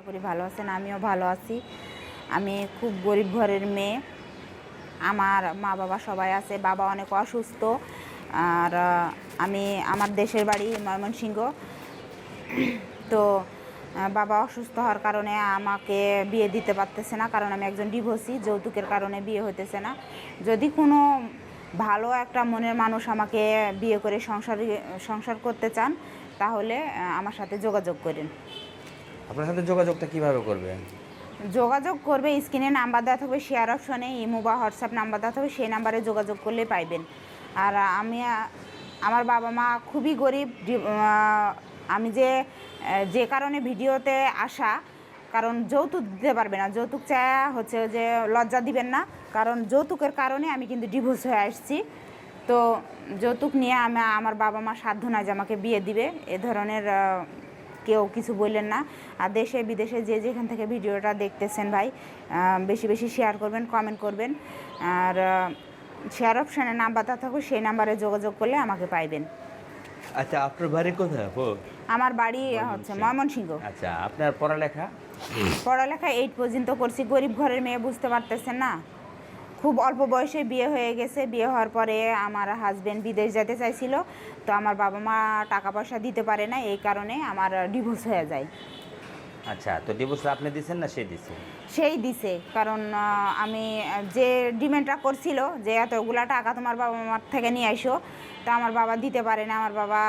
আশা করি ভালো আছেন, আমিও ভালো আছি। আমি খুব গরিব ঘরের মেয়ে। আমার মা বাবা সবাই আছে, বাবা অনেক অসুস্থ। আর আমি আমার দেশের বাড়ি ময়মনসিংহ। তো বাবা অসুস্থ হওয়ার কারণে আমাকে বিয়ে দিতে পারতেছে না, কারণ আমি একজন ডিভোর্সি, যৌতুকের কারণে বিয়ে হইতেছে না। যদি কোনো ভালো একটা মনের মানুষ আমাকে বিয়ে করে সংসার সংসার করতে চান, তাহলে আমার সাথে যোগাযোগ করেন। আপনার সাথে যোগাযোগটা কীভাবে করবে? যোগাযোগ করবে, স্ক্রিনে নাম্বার দেওয়া থাকবে শেয়ার অপশনে ইমো বা হোয়াটসঅ্যাপ নাম্বার দেওয়া থাকবে, সেই নাম্বারে যোগাযোগ করলে পাইবেন। আর আমি, আমার বাবা মা খুবই গরিব আমি যে যে কারণে ভিডিওতে আসা, কারণ যৌতুক দিতে পারবে না। যৌতুক চায়া হচ্ছে যে, লজ্জা দিবেন না, কারণ যৌতুকের কারণে আমি কিন্তু ডিভোর্স হয়ে আসছি। তো যৌতুক নিয়ে আমি, আমার বাবা মা সাধ্য নাই যে আমাকে বিয়ে দিবে। এ ধরনের কেউ কিছু বললেন না। আর দেশে বিদেশে যে যেখান থেকে ভিডিওটা দেখতেছেন ভাই বেশি বেশি শেয়ার করবেন কমেন্ট করবেন। আর শেয়ার অপশানে নাম্বারটা থাকুক সেই নাম্বারে যোগাযোগ করলে আমাকে পাইবেন। আচ্ছা আপনার বাড়ি কোথায় আমার বাড়ি হচ্ছে ময়মনসিংহ। আচ্ছা আপনার পড়ালেখা? পড়ালেখা এইট পর্যন্ত করছি গরিব ঘরের মেয়ে বুঝতে পারতেছেন না। খুব অল্প বয়সে বিয়ে হয়ে গেছে। বিয়ে হওয়ার পরে আমার হাজব্যান্ড বিদেশ যেতে চাইছিল। তো আমার বাবা মা টাকা পয়সা দিতে পারে না এই কারণে আমার ডিভোর্স হয়ে যায়। আচ্ছা তো ডিভোর্স আপনি দিচ্ছেন না সে দিছে? সেই দিছে কারণ আমি যে ডিমান্ডটা করছিল যে এতগুলা টাকা তোমার বাবা মার থেকে নিয়ে আইসো তা আমার বাবা দিতে পারে না। আমার বাবা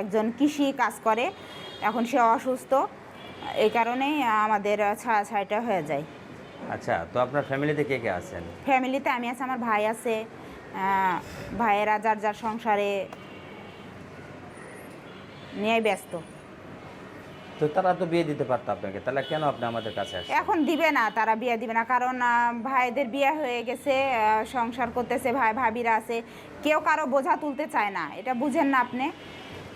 একজন কৃষি কাজ করে এখন সে অসুস্থ। এই কারণেই আমাদের ছাড়া ছাড়িটা হয়ে যায়। আচ্ছা তো আপনার ফ্যামিলিতে কে কে আছেন? ফ্যামিলিতে আমি আছে আমার ভাই আছে ভাইয়েরা যার যার সংসারে নিয়ে ব্যস্ত। তো তারা তো বিয়ে দিতে পারতো আপনাকে তাহলে কেন আপনি আমাদের কাছে আসেন এখন দিবে না তারা বিয়ে দিবে না কারণ ভাইদের বিয়ে হয়ে গেছে সংসার করতেছে ভাই ভাবিরা আছে কেউ কারও বোঝা তুলতে চায় না এটা বুঝেন না আপনি।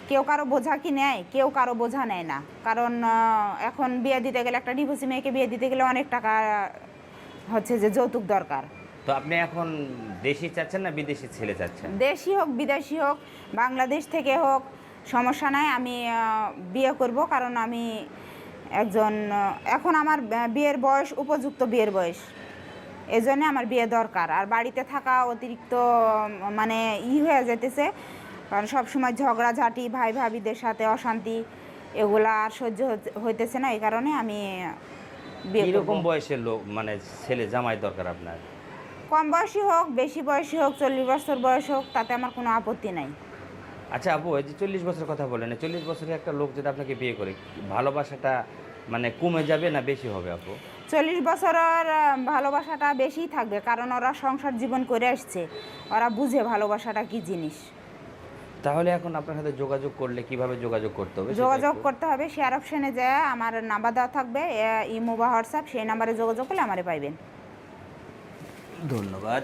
কেউ কারও বোঝা কি নেয় কেউ কারও বোঝা নেয় না। কারণ এখন বিয়ে দিতে গেলে একটা ডিভোর্সি মেয়েকে বিয়ে দিতে গেলে অনেক টাকা হচ্ছে যে যৌতুক দরকার। তো আপনি এখন দেশি চাচ্ছেন না বিদেশি ছেলে চাচ্ছেন? দেশি হোক বিদেশি হোক বাংলাদেশ থেকে হোক সমস্যা নাই আমি বিয়ে করব। কারণ আমি একজন এখন আমার বিয়ের বয়স উপযুক্ত বিয়ের বয়স। এই জন্য আমার বিয়ে দরকার। আর বাড়িতে থাকা অতিরিক্ত মানে ই হয়ে যেতেছে কারণ সবসময় ঝগড়াঝাটি ভাই ভাবিদের সাথে অশান্তি এগুলা আর সহ্য হইতেছে না এই কারণে আমি। কীরকম বয়সের লোক মানে ছেলে জামাই দরকার আপনার? কম বয়সী হোক বেশি বয়সী হোক চল্লিশ বছর বয়স হোক তাতে আমার কোনো আপত্তি নাই। আচ্ছা আপু এই যে চল্লিশ বছর কথা বলেন চল্লিশ বছরের একটা লোক যদি আপনাকে বিয়ে করে ভালোবাসাটা মানে কমে যাবে না বেশি হবে আপু? চল্লিশ বছরের ভালোবাসাটা বেশিই থাকবে কারণ ওরা সংসার জীবন করে আসছে ওরা বুঝে ভালোবাসাটা কি জিনিস। তাহলে এখন আপনার সাথে যোগাযোগ করলে কীভাবে যোগাযোগ করতে হবে যোগাযোগ করতে হবে। শেয়ার অপশনে যায় আমার নাম্বার দেওয়া থাকবে ইমো বা হোয়াটসঅ্যাপ সেই নাম্বারে যোগাযোগ করলে আমারে পাইবেন। ধন্যবাদ।